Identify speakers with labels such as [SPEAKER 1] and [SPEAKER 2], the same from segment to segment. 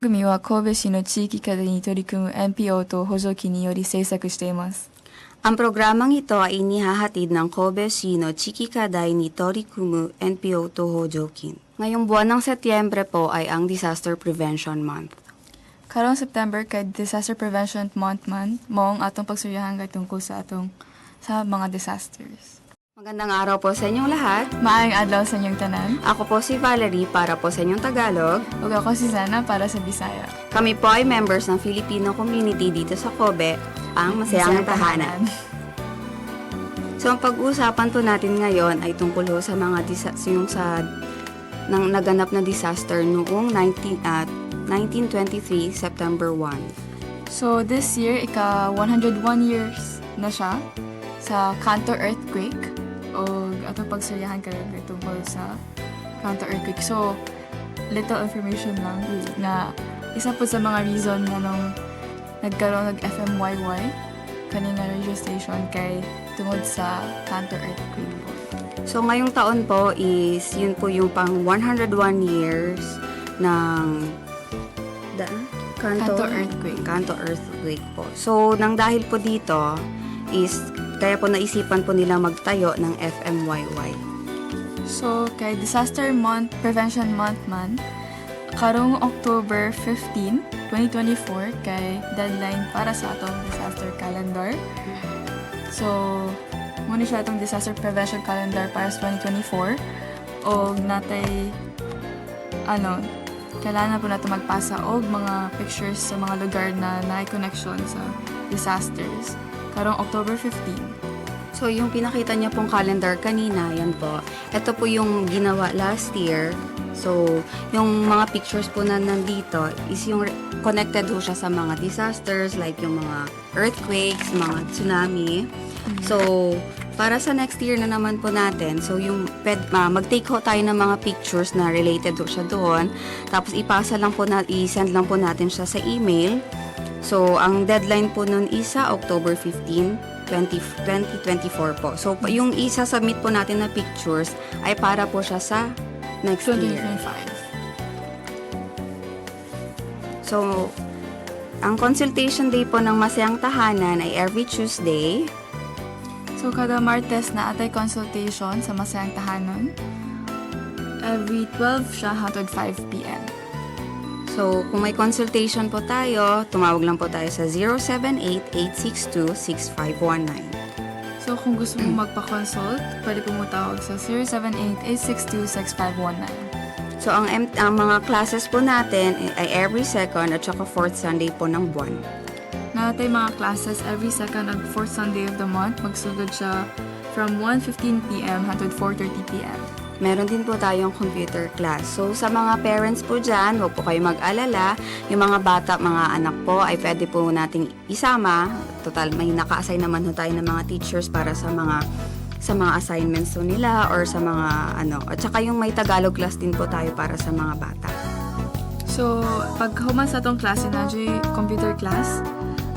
[SPEAKER 1] 組は神戸市の地域課題に取り組む NPO と補助金により制作しています。
[SPEAKER 2] Ang programang ito ay inihahatid ng Kobe Shino Chikikaday ni Torikumu NPO Toho Jokin. Ngayong buwan ng Setyembre po ay ang Disaster Prevention Month.
[SPEAKER 1] Karong September kay Disaster Prevention Month man, mong atong pagsuyahan kay tungkol sa atong sa mga disasters.
[SPEAKER 2] Magandang araw po sa inyong lahat.
[SPEAKER 1] Maayong adlaw sa inyong tanan.
[SPEAKER 2] Ako po si Valerie para po sa inyong Tagalog.
[SPEAKER 1] Ug ako si Zana para sa Bisaya.
[SPEAKER 2] Kami po ay members ng Filipino community dito sa Kobe, ang Masayang Tahanan. So, ang pag-uusapan po natin ngayon ay tungkol ho sa mga yung sa nang naganap na disaster noong 19 at 1923 September 1.
[SPEAKER 1] So this year, ika 101 years na siya sa Kanto earthquake o atong pagsuryahan kayo kay tungkol sa Kanto earthquake. So, little information lang na isa po sa mga reason nga nung nagkaroon ng FMYY kanina radio station kay tungod sa Kanto earthquake po.
[SPEAKER 2] So, ngayong taon po is yun po yung pang 101 years ng da, Kanto,
[SPEAKER 1] Kanto earthquake.
[SPEAKER 2] Kanto earthquake po. So, nang dahil po dito is kaya po naisipan po nila magtayo ng FMYY.
[SPEAKER 1] So, kay Disaster Month, Prevention Month man, karong October 15, 2024, kay deadline para sa atong disaster calendar. So, muna siya atong disaster prevention calendar para sa 2024. O natay, ano, kailangan po natin magpasa og mga pictures sa mga lugar na na connection sa disasters. Karong October 15.
[SPEAKER 2] So, yung pinakita niya pong calendar kanina, yan po. Ito po yung ginawa last year. So, yung mga pictures po na nandito is yung connected ho siya sa mga disasters like yung mga earthquakes, mga tsunami. So, para sa next year na naman po natin, so yung ped, ah, mag-take ho tayo ng mga pictures na related ho siya doon. Tapos ipasa lang po na, i-send lang po natin siya sa email. So, ang deadline po nun isa October 15, 20, 2024 po. So, yung isa-submit po natin na pictures ay para po siya sa next year.
[SPEAKER 1] 2025.
[SPEAKER 2] So, ang consultation day po ng Masayang Tahanan ay every Tuesday.
[SPEAKER 1] So, kada Martes na atay consultation sa Masayang Tahanon. Every 12 siya hatod 5 p.m.
[SPEAKER 2] So, kung may consultation po tayo, tumawag lang po tayo sa 078-862-6519.
[SPEAKER 1] So, kung gusto mo magpa-consult, pwede po mo tawag sa 078-862-6519.
[SPEAKER 2] So, ang, ang mga classes po natin ay every second at saka fourth Sunday po ng buwan.
[SPEAKER 1] Natay mga classes every second and fourth Sunday of the month. Magsugod siya from 1.15 p.m. hatod 4.30 p.m.
[SPEAKER 2] Meron din po tayong computer class. So, sa mga parents po dyan, huwag po kayo mag-alala. Yung mga bata, mga anak po, ay pwede po nating isama. Total, may naka-assign naman ho tayo ng mga teachers para sa mga sa mga assignments po nila or sa mga ano. At saka yung may Tagalog class din po tayo para sa mga bata.
[SPEAKER 1] So, pag human sa atong klase na computer class,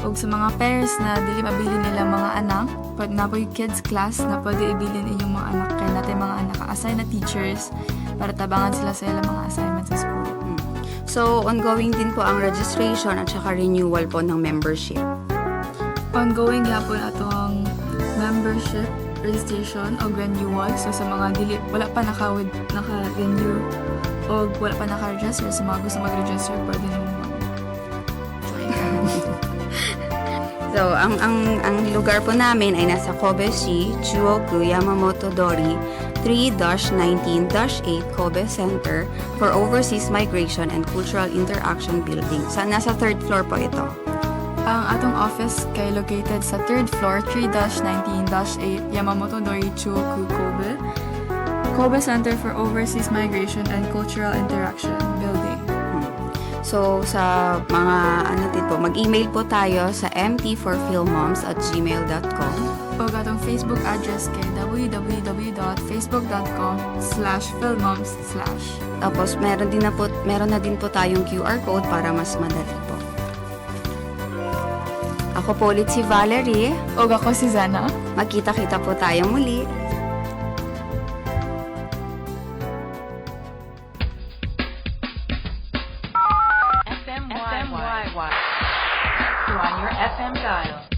[SPEAKER 1] o sa mga parents na dili mabili nila mga anak, pag na po yung kids class na pwede ibilin inyong mga anak kaya natin mga anak assign na teachers para tabangan sila sa ilang mga assignments sa school.
[SPEAKER 2] Mm. So, ongoing din po ang registration at saka renewal po ng membership.
[SPEAKER 1] Ongoing gapon atong membership registration o renewal. So sa mga dili wala pa naka naka-renew o wala pa naka-register sa mga gusto mag-register pwede nyo
[SPEAKER 2] So, ang ang ang lugar po namin ay nasa Kobeshi, Chuoku, Yamamoto Dori, 3-19-8 Kobe Center for Overseas Migration and Cultural Interaction Building. Sa nasa third floor po ito.
[SPEAKER 1] Ang atong office kay located sa third floor 3-19-8 Yamamoto Dori Chuoku, Kobe. Kobe Center for Overseas Migration and Cultural Interaction Building.
[SPEAKER 2] So, sa mga ano din po, mag-email po tayo sa mt4philmoms at gmail.com.
[SPEAKER 1] O atong Facebook address kay www.facebook.com slash filmoms slash.
[SPEAKER 2] Tapos, meron din na po, meron na din po tayong QR code para mas madali po. Ako po ulit si Valerie.
[SPEAKER 1] O ako si Zana.
[SPEAKER 2] Magkita-kita po tayo muli.
[SPEAKER 3] You're on your FM dial.